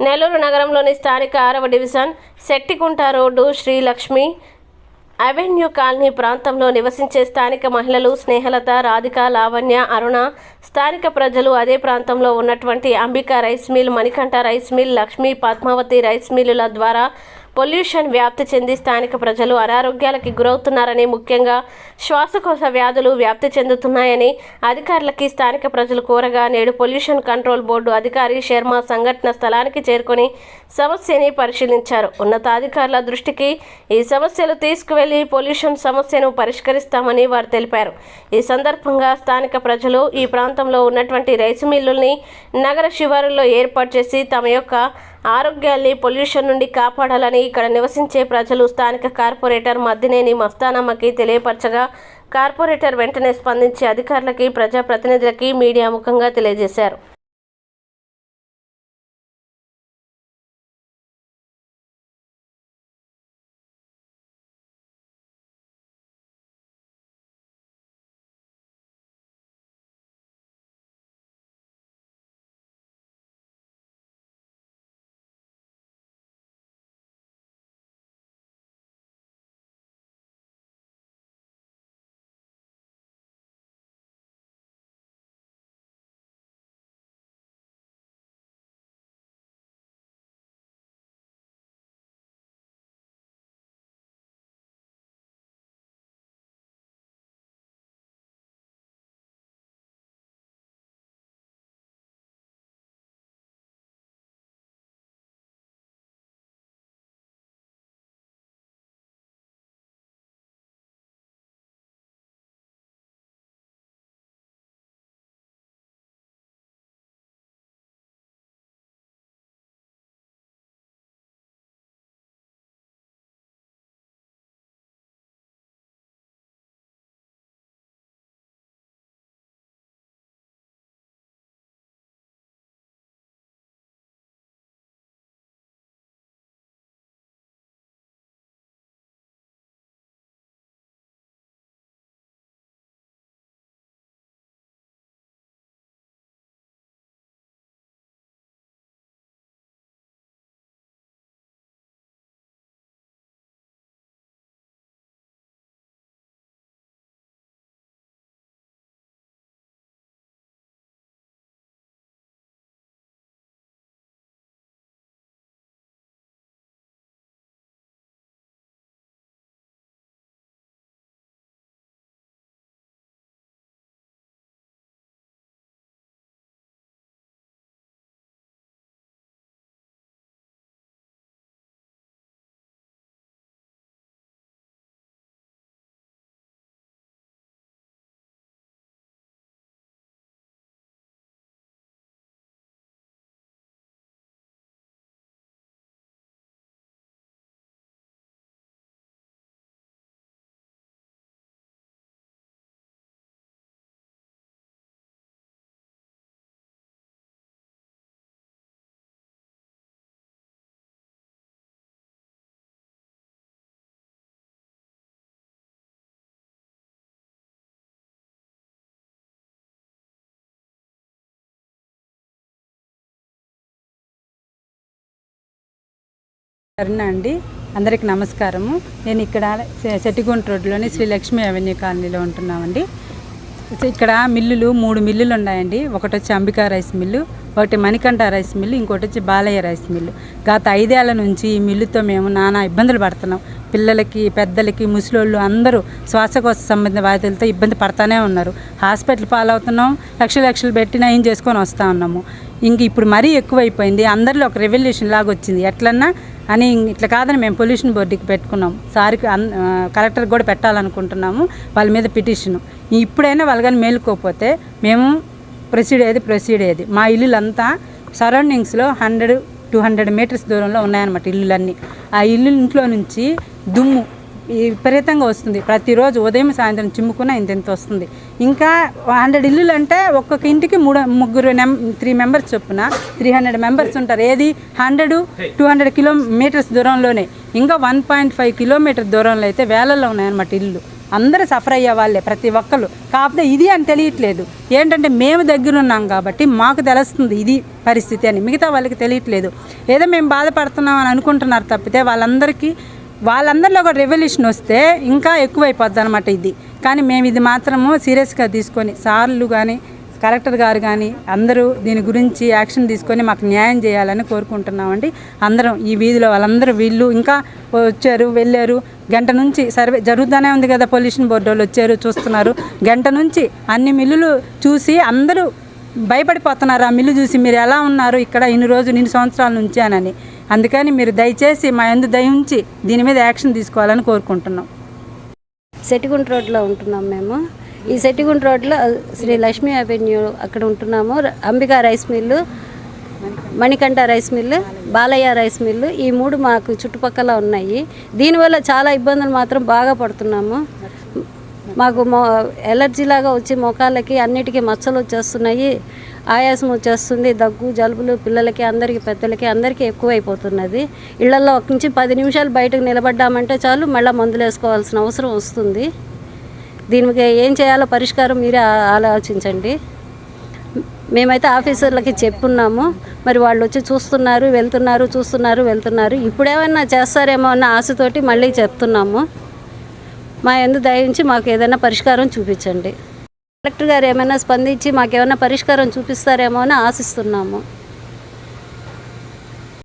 నెల్లూరు నగరంలోని స్థానిక ఆరవ division Settikunta road Srilakshmi avenue colony ప్రాంతంలో నివసించే స్థానిక మహిళలు స్నేహలత రాధిక లావణ్య అరుణ స్థానిక ప్రజలు అదే ప్రాంతంలో ఉన్నటువంటి Ambika rice mill Manikanta rice mill Lakshmi Padmavathi rice మిల్లుల ద్వారా పొల్యూషన్ వ్యాప్తి చెంది స్థానిక ప్రజలు అనారోగ్యాలకి గురవుతున్నారని ముఖ్యంగా శ్వాసకోశ వ్యాధులు వ్యాప్తి చెందుతున్నాయని అధికారులకి స్థానిక ప్రజలు కోరగా నేడు పొల్యూషన్ కంట్రోల్ బోర్డు అధికారి శర్మ సంఘటన స్థలానికి చేరుకొని సమస్యని పరిశీలించారు. ఉన్నతాధికారుల దృష్టికి ఈ సమస్యలు తీసుకువెళ్ళి పొల్యూషన్ సమస్యను పరిష్కరిస్తామని వారు తెలిపారు. ఈ సందర్భంగా స్థానిక ప్రజలు ఈ ప్రాంతంలో ఉన్నటువంటి రైసు మిల్లుల్ని నగర శివారుల్లో ఏర్పాటు చేసి తమ యొక్క ఆరోగ్యాల్ని పొల్యూషన్ నుండి కాపాడాలని ఇక్కడ నివసించే ప్రజలు స్థానిక కార్పొరేటర్ మద్దినేని మస్తానమ్మకి తెలియపరచగా కార్పొరేటర్ వెంటనే స్పందించి అధికారులకి ప్రజాప్రతినిధులకి మీడియా ముఖంగా తెలియజేశారు. అరుణ అండి. అందరికి నమస్కారము. నేను ఇక్కడ చెట్టిగుంట రోడ్లోని శ్రీ లక్ష్మీ అవెన్యూ కాలనీలో ఉంటున్నామండి. ఇక్కడ మిల్లులు మూడు మిల్లులు ఉన్నాయండి. ఒకటి వచ్చి అంబికా రైస్ మిల్లు ఒకటి మణికంఠ రైస్ మిల్లు ఇంకోటి వచ్చి బాలయ్య రైస్ మిల్లు. గత ఐదేళ్ళ నుంచి ఈ మిల్లుతో మేము నానా ఇబ్బందులు పడుతున్నాం. పిల్లలకి పెద్దలకి ముసలోళ్ళు అందరూ శ్వాసకోశ సంబంధిత వ్యాధులతో ఇబ్బంది పడతానే ఉన్నారు. హాస్పిటల్ పాలవుతున్నాం. లక్షలు లక్షలు పెట్టి నయం చేసుకొని వస్తూ ఉన్నాము. ఇంక ఇప్పుడు మరీ ఎక్కువైపోయింది. అందరిలో ఒక రెవల్యూషన్ లాగా వచ్చింది ఎట్లన్నా అని ఇట్లా కాదని మేము పొల్యూషన్ బోర్డుకి పెట్టుకున్నాం. సార్కి అన్ కలెక్టర్ కూడా పెట్టాలనుకుంటున్నాము వాళ్ళ మీద పిటిషన్. ఇప్పుడైనా వాళ్ళు కానీ మేలుకోకపోతే మేము ప్రొసీడ్ అయ్యేది ప్రొసీడ్ అయ్యేది. మా ఇల్లులంతా సరౌండింగ్స్లో హండ్రెడ్ టూ హండ్రెడ్ మీటర్స్ దూరంలో ఉన్నాయన్నమాట ఇల్లులన్నీ. ఆ ఇల్లు ఇంట్లో నుంచి దుమ్ము విపరీతంగా వస్తుంది. ప్రతిరోజు ఉదయం సాయంత్రం చిమ్ముకున్న ఇంత ఇంత వస్తుంది. ఇంకా హండ్రెడ్ ఇల్లులు అంటే ఒక్కొక్క ఇంటికి మూడు ముగ్గురు నెం త్రీ మెంబర్స్ చొప్పున త్రీ హండ్రెడ్ మెంబర్స్ ఉంటారు. ఏది? హండ్రెడ్ టూ హండ్రెడ్ కిలోమీటర్స్ దూరంలోనే. ఇంకా వన్ పాయింట్ ఫైవ్ కిలోమీటర్ దూరంలో అయితే వేలల్లో ఉన్నాయన్నమాట ఇల్లు. అందరూ సఫర్ అయ్యే వాళ్ళే ప్రతి ఒక్కరు కాకపోతే ఇది అని తెలియట్లేదు. ఏంటంటే మేము దగ్గర ఉన్నాం కాబట్టి మాకు తెలుస్తుంది ఇది పరిస్థితి అని. మిగతా వాళ్ళకి తెలియట్లేదు. ఏదో మేము బాధపడుతున్నాం అని అనుకుంటున్నారు తప్పితే వాళ్ళందరికీ వాళ్ళందరిలో ఒక రెవల్యూషన్ వస్తే ఇంకా ఎక్కువైపోద్ది అనమాట ఇది. కానీ మేము ఇది మాత్రము సీరియస్గా తీసుకొని సార్లు కానీ కలెక్టర్ గారు కానీ అందరూ దీని గురించి యాక్షన్ తీసుకొని మాకు న్యాయం చేయాలని కోరుకుంటున్నామండి. అందరం ఈ వీధిలో వాళ్ళందరూ వీళ్ళు ఇంకా వచ్చారు వెళ్ళారు. గంట నుంచి సర్వే జరుగుతూనే ఉంది కదా పొల్యూషన్ బోర్డు వాళ్ళు వచ్చారు చూస్తున్నారు. గంట నుంచి అన్ని మిల్లులు చూసి అందరూ భయపడిపోతున్నారు. ఆ మిల్లు చూసి మీరు ఎలా ఉన్నారు ఇక్కడ ఇన్ని రోజులు ఇన్ని సంవత్సరాల నుంచి అని. అందుకని మీరు దయచేసి మా ఎందు దయ ఉంచి దీని మీద యాక్షన్ తీసుకోవాలని కోరుకుంటున్నాం. సెటిగుంట రోడ్లో ఉంటున్నాం మేము. ఈ సెటిగుంట రోడ్లో శ్రీ లక్ష్మీ అవెన్యూ అక్కడ ఉంటున్నాము. Ambika rice mill Manikanta rice mill Balayya rice mill ఈ మూడు మాకు చుట్టుపక్కల ఉన్నాయి. దీనివల్ల చాలా ఇబ్బందులు మాత్రం బాగా పడుతున్నాము. మాకు మో ఎలర్జీ లాగా వచ్చి మొఖాలకి అన్నిటికీ మచ్చలు వచ్చేస్తున్నాయి. ఆయాసం వచ్చేస్తుంది దగ్గు జలుబులు పిల్లలకి అందరికీ పెద్దలకి అందరికీ ఎక్కువైపోతున్నది. ఇళ్ళలో ఒక నుంచి పది నిమిషాలు బయటకు నిలబడ్డామంటే చాలు మళ్ళీ మందులు వేసుకోవాల్సిన అవసరం వస్తుంది. దీనికి ఏం చేయాలో పరిష్కారం మీరే ఆలోచించండి. మేమైతే ఆఫీసర్లకి చెప్పున్నాము. మరి వాళ్ళు వచ్చి చూస్తున్నారు వెళ్తున్నారు చూస్తున్నారు వెళ్తున్నారు. ఇప్పుడేమైనా చేస్తారేమో అన్న ఆశతోటి మళ్ళీ చెప్తున్నాము. మా ఎందు దయించి మాకు ఏదైనా పరిష్కారం చూపించండి. కలెక్టర్ గారు ఏమైనా స్పందించి మాకేమైనా పరిష్కారం చూపిస్తారేమో అని ఆశిస్తున్నాము.